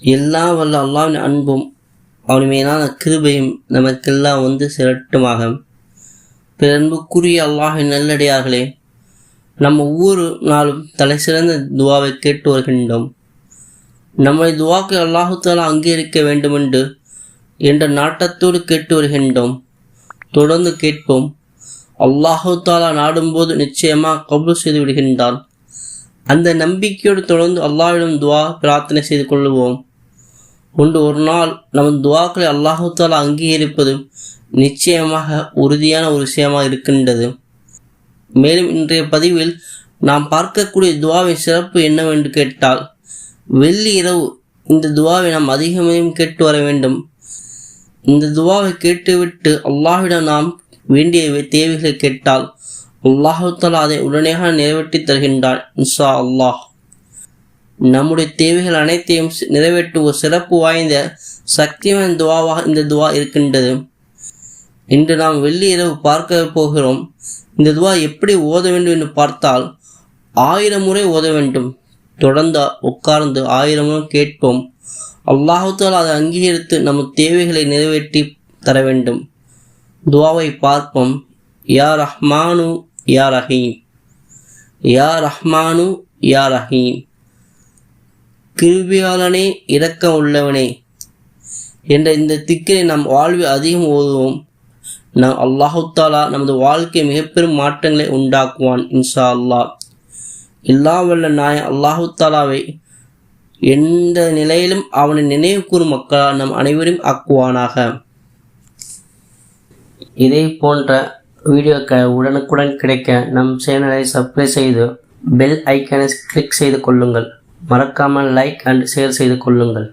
எல்லா வல்ல அல்லாவின் அன்பும் அவன் மேலான கிருபையும் நமக்கெல்லாம் வந்து சிரட்டுமாக. பிறன்புக்குரிய அல்லாஹின் நல்லடியார்களே நம்ம ஒவ்வொரு நாளும் தலை சிறந்த துவாவை கேட்டு வருகின்றோம். நம்மை துவாக்கு அல்லாஹுத்தாலா அங்கீகரிக்க வேண்டுமென்று என்ற நாட்டத்தோடு கேட்டு வருகின்றோம். தொடர்ந்து கேட்போம். அல்லாஹு தாலா நாடும்போது நிச்சயமாக கபூல் செய்து விடுகின்றான். அந்த நம்பிக்கையோடு தொடர்ந்து அல்லாவிடம் துவா பிரார்த்தனை செய்து கொள்ளுவோம். ஒன்று ஒரு நாள் நமது துவாக்களை அல்லாஹால அங்கீகரிப்பதும் அங்கீகரிப்பது நிச்சயமாக உறுதியான ஒரு விஷயமாக இருக்கின்றது. மேலும் இன்றைய பதிவில் நாம் பார்க்கக்கூடிய துவாவின் சிறப்பு என்னவென்று கேட்டால் வெள்ளி இரவு இந்த துவாவை நாம் அதிகமையும் கேட்டு வர வேண்டும். இந்த துவாவை கேட்டுவிட்டு அல்லாஹ்விடம் நாம் வேண்டிய தேவைகளை கேட்டால் அல்லாஹு அதை உடனடியாக நிறைவேற்றி தருகின்றார் இன்ஷா அல்லாஹ். நம்முடைய தேவைகள் அனைத்தையும் சி- ஒரு சிறப்பு வாய்ந்த சக்தியான துவாவாக இந்த துவா இருக்கின்றது. இன்று நாம் வெள்ளி இரவு பார்க்க போகிறோம். இந்த துவா எப்படி ஓத வேண்டும் என்று பார்த்தால் ஆயிரம் முறை ஓத வேண்டும். தொடர்ந்து உட்கார்ந்து ஆயிரம் முறை கேட்போம். அல்லாஹுத்தால் அதை அங்கீகரித்து நம் தேவைகளை நிறைவேற்றி தர வேண்டும். துவாவை பார்ப்போம். யா ரஹ்மானு யா ரஹீம். யா ரஹ்மானு யா ரஹீம். கிருபியாளனே இரக்கம் உள்ளவனே. என்ற இந்த திக்கினை நாம் வாழ்வில் அதிகம் ஓதுவோம். நாம் அல்லாஹுத்தாலா நமது வாழ்க்கை மிகப்பெரும் மாற்றங்களை உண்டாக்குவான் இன்ஷா அல்லாஹ் இல்லா வல்ல நாய அல்லாஹு தாலாவை எந்த நிலையிலும் அவனை நினைவு கூறும் மக்களால் நம் அனைவரையும் ஆக்குவானாக. இதே போன்ற வீடியோக்கள் உடனுக்குடன் கிடைக்க நம் சேனலை சப்ஸ்கிரைப் செய்து பெல் ஐக்கனை கிளிக் செய்து கொள்ளுங்கள். மறக்காமல் லைக் அண்ட் ஷேர் செய்து கொள்ளுங்கள்.